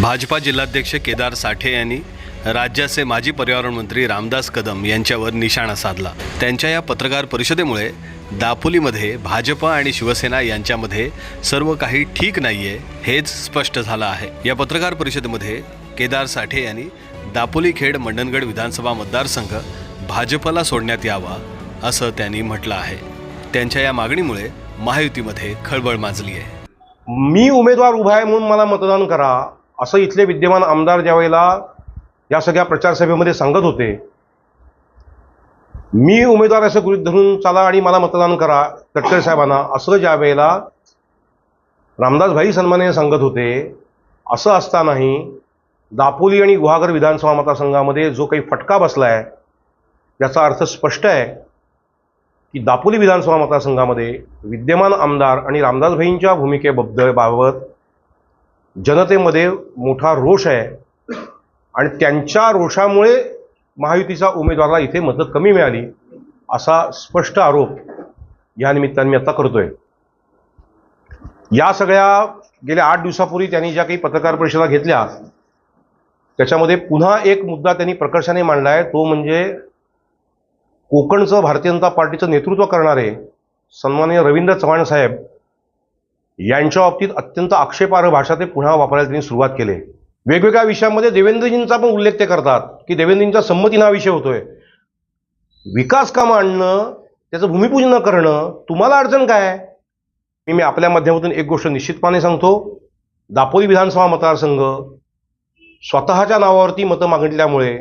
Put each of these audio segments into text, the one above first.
भाजपा जिल्हाध्यक्ष केदार साठे यांनी राज्याचे माजी पर्यावरण मंत्री रामदास कदम यांच्यावर निशाणा साधला. त्यांच्या या पत्रकार परिषदेमुळे दापोलीमध्ये भाजपा आणि शिवसेना यांच्यामध्ये सर्व काही ठीक नाही आहे हेच स्पष्ट झालं आहे. या पत्रकार परिषदेमध्ये केदार साठे यांनी दापोली खेड मंडणगड विधानसभा मतदारसंघ भाजपला सोडण्यात यावा असं त्यांनी म्हटलं आहे. त्यांच्या या मागणीमुळे महायुतीमध्ये खळबळ माजली आहे मी उमेदवार उभा आहे म्हणून मला मतदान करा. असं इथले विद्यमान आमदार ज्यावेळेला या सगळ्या प्रचारसभेमध्ये सांगत होते मी उमेदवार असं गृहित धरून चला आणि मला मतदान करा तटकरे साहेबांना. असं ज्या वेळेला रामदास भाई सन्माने सांगत होते असं असतानाही दापोली आणि गुहागर विधानसभा मतदारसंघामध्ये जो काही फटका बसला आहे याचा अर्थ स्पष्ट आहे की दापोली विधानसभा मतदारसंघामध्ये विद्यमान आमदार आणि रामदासभाईंच्या भूमिकेबद्दल बाबत जनतेमध्ये मोठा रोष आहे. आणि त्यांच्या रोषामुळे महायुतीचा उमेदवाराला इथे मतं कमी मिळाली असा स्पष्ट आरोप या निमित्ताने मी आता करतोय. या सगळ्या गेल्या आठ दिवसापूर्वी त्यांनी ज्या काही पत्रकार परिषदा घेतल्या त्याच्यामध्ये पुन्हा एक मुद्दा त्यांनी प्रकर्षाने मांडला आहे. तो म्हणजे कोकणचं भारतीय जनता पार्टीचं नेतृत्व करणारे सन्माननीय रवींद्र चव्हाण साहेब यांच्या बाबतीत अत्यंत आक्षेपार्ह भाषा ते पुन्हा वापरायला त्यांनी सुरुवात केली. वेगवेगळ्या विषयांमध्ये देवेंद्रजींचा पण उल्लेख ते करतात की देवेंद्रजींचा संमती हा विषय होतोय. विकास कामं आणणं त्याचं भूमिपूजन करणं तुम्हाला अडचण काय? मी मी आपल्या माध्यमातून एक गोष्ट निश्चितपणे सांगतो. दापोली विधानसभा मतदारसंघ स्वतःच्या नावावरती मतं मागितल्यामुळे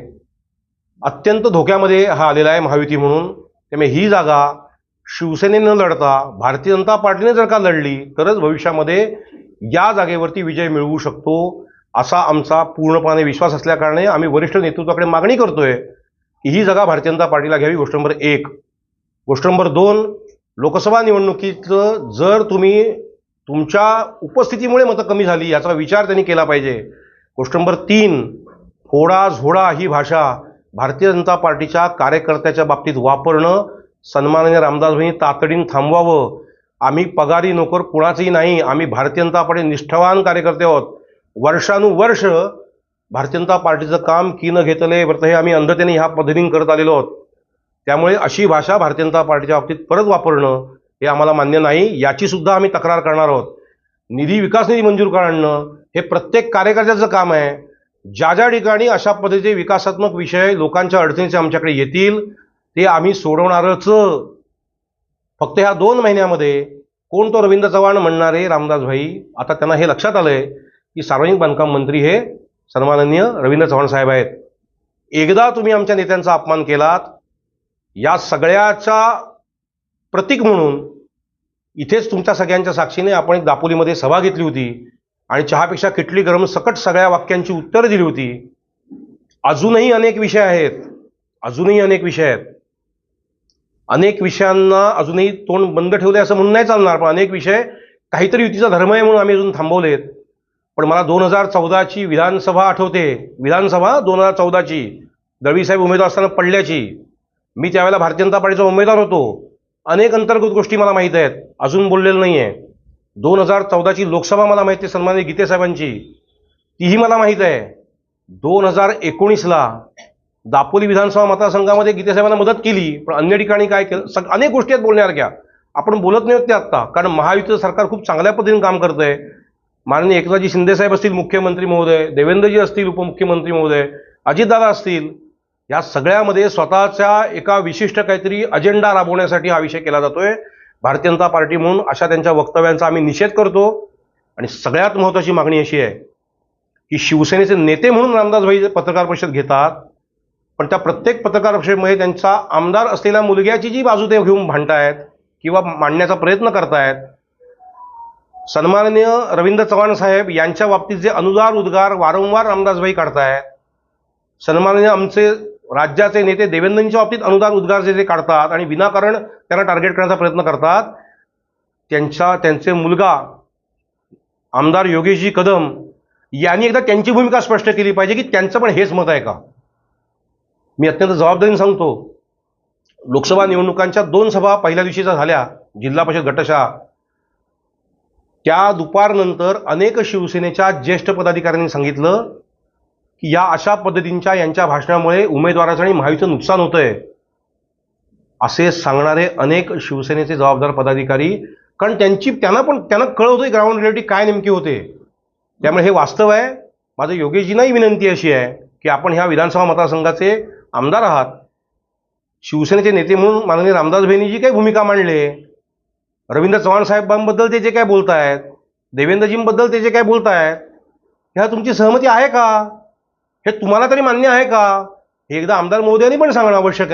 अत्यंत धोक्यामध्ये हा आलेला आहे महायुती म्हणून. त्यामुळे ही जागा शिवसेनेनं लढता भारतीय जनता पार्टीने जर का लढली तरच भविष्यामध्ये या जागेवरती विजय मिळवू शकतो असा आमचा पूर्णपणे विश्वास असल्याकारणे आम्ही वरिष्ठ नेतृत्वाकडे मागणी करतोय. की ही जागा भारतीय जनता पार्टीला घ्यावी. गोष्ट नंबर एक. गोष्ट नंबर दोन लोकसभा निवडणुकीचं जर तुम्ही तुमच्या उपस्थितीमुळे मतं कमी झाली याचा विचार त्यांनी केला पाहिजे. गोष्ट नंबर तीन फोडा झोडा ही भाषा भारतीय जनता पार्टीच्या कार्यकर्त्याच्या बाबतीत वापरणं सन्माननीय रामदासभाई तातडीनं थांबवावं. आम्ही पगारी नोकर कुणाचंही नाही आम्ही भारतीय जनता पार्टी निष्ठावान कार्यकर्ते आहोत. वर्षानुवर्ष भारतीय जनता पार्टीचं काम की न घेतले व्रत हे आम्ही अंधतेने ह्या पद्धतीने करत आलेलो आहोत. त्यामुळे अशी भाषा भारतीय जनता पार्टीच्या बाबतीत परत वापरणं हे आम्हाला मान्य नाही याची सुद्धा आम्ही तक्रार करणार आहोत. निधी विकास निधी मंजूर करणं हे प्रत्येक कार्यकर्त्याचं काम आहे. ज्या ज्या ठिकाणी अशा पद्धतीचे विकासात्मक विषय लोकांच्या अडचणीचे आमच्याकडे येतील ते आम्ही सोडवणारच. फक्त ह्या दोन महिन्यामध्ये कोण तो रवींद्र चव्हाण म्हणणारे रामदास भाई आता त्यांना हे लक्षात आलंय की सार्वजनिक बांधकाम मंत्री हे सन्माननीय रवींद्र चव्हाण साहेब आहेत. एकदा तुम्ही आमच्या नेत्यांचा अपमान केलात या सगळ्याचा प्रतीक म्हणून इथेच तुमच्या सगळ्यांच्या साक्षीने आपण एक दापोलीमध्ये सभा घेतली होती आणि चहापेक्षा किटली गरम सकट सगळ्या वाक्यांची उत्तरं दिली होती. अजूनही अनेक विषय आहेत. अजूनही अनेक विषय आहेत. अनेक विषयांना अजूनही तोंड बंद ठेवले असं म्हणून नाही चालणार पण अनेक विषय काहीतरी युतीचा धर्म आहे म्हणून आम्ही अजून थांबवलेत पण मला दोन हजार चौदाची विधानसभा आठवते. विधानसभा दोन हजार चौदाची. दळवीसाहेब उमेदवार असताना पडल्याची. मी त्यावेळेला भारतीय जनता पार्टीचा उमेदवार होतो. अनेक अंतर्गत गोष्टी मला माहीत आहेत. अजून बोललेलं नाही आहे दोन हजार चौदाची लोकसभा मला माहिती आहे सन्मानित गीतेसाहेबांची. तीही मला माहीत आहे. दोन हजार एकोणीसला दापोली विधानसभा मतदारसंघामध्ये गीतेसाहेबांना मदत केली पण अन्य ठिकाणी काय केलं? सग अनेक गोष्टी आहेत बोलण्यासारख्या. आपण बोलत नाही होत ते आत्ता कारण महायुतीचं सरकार खूप चांगल्या पद्धतीने काम करत आहे माननीय एकनाथजी शिंदेसाहेब असतील मुख्यमंत्री महोदय देवेंद्रजी असतील उपमुख्यमंत्री महोदय अजितदादा असतील या सगळ्यामध्ये स्वतःच्या एका विशिष्ट काहीतरी अजेंडा राबवण्यासाठी हा विषय केला जातोय. भारतीय जनता पार्टी म्हणून अशा त्यांच्या वक्तव्यांचा आम्ही निषेध करतो. आणि सगळ्यात महत्त्वाची मागणी अशी आहे की शिवसेनेचे नेते म्हणून रामदासभाई पत्रकार परिषद घेतात पण त्या प्रत्येक पत्रकार परिषदेमध्ये त्यांचा आमदार असलेल्या मुलग्याची जी बाजू ते घेऊन भांडतायत किंवा मांडण्याचा प्रयत्न करतायत सन्माननीय रवींद्र चव्हाण साहेब यांच्या बाबतीत जे अनुदार उद्गार वारंवार रामदासभाई काढतायत सन्माननीय आमचे राज्याचे नेते देवेंद्रजींच्या बाबतीत अनुदान उद्गार जे ते काढतात आणि विनाकारण त्यांना टार्गेट करण्याचा प्रयत्न करतात त्यांच्या त्यांचे मुलगा आमदार योगेशजी कदम यांनी एकदा त्यांची भूमिका स्पष्ट केली पाहिजे की त्यांचं पण हेच मत आहे का? मी अत्यंत जबाबदारीने सांगतो लोकसभा निवडणुकांच्या दोन सभा पहिल्या दिवशीच्या झाल्या जिल्हा परिषद गटशा त्या दुपारनंतर अनेक शिवसेनेच्या ज्येष्ठ पदाधिकाऱ्यांनी सांगितलं की या अशा पद्धतींच्या यांच्या भाषणामुळे उमेदवाराचं आणि महायुचं नुकसान होतंय. असे सांगणारे अनेक शिवसेनेचे जबाबदार पदाधिकारी कारण त्यांची त्यांना पण त्यांना कळवतो आहे ग्राउंड रियालिटी काय नेमकी होते. त्यामुळे हे वास्तव आहे. माझं योगेशजींनाही विनंती अशी आहे की आपण ह्या विधानसभा मतदारसंघाचे आमदार आहात. शिवसेनेचे नेते म्हणून माननीय रामदास भाईंनी जी काही भूमिका मांडले? रवींद्र चव्हाण साहेबांबद्दल ते जे काय बोलतायत? देवेंद्रजींबद्दल ते जे काय बोलतायत? ह्या तुमची सहमती आहे का? हे तुम्हाला तरी मान्य आहे का? हे एकदा आमदार महोदयांनी पण सांगणं आवश्यक आहे.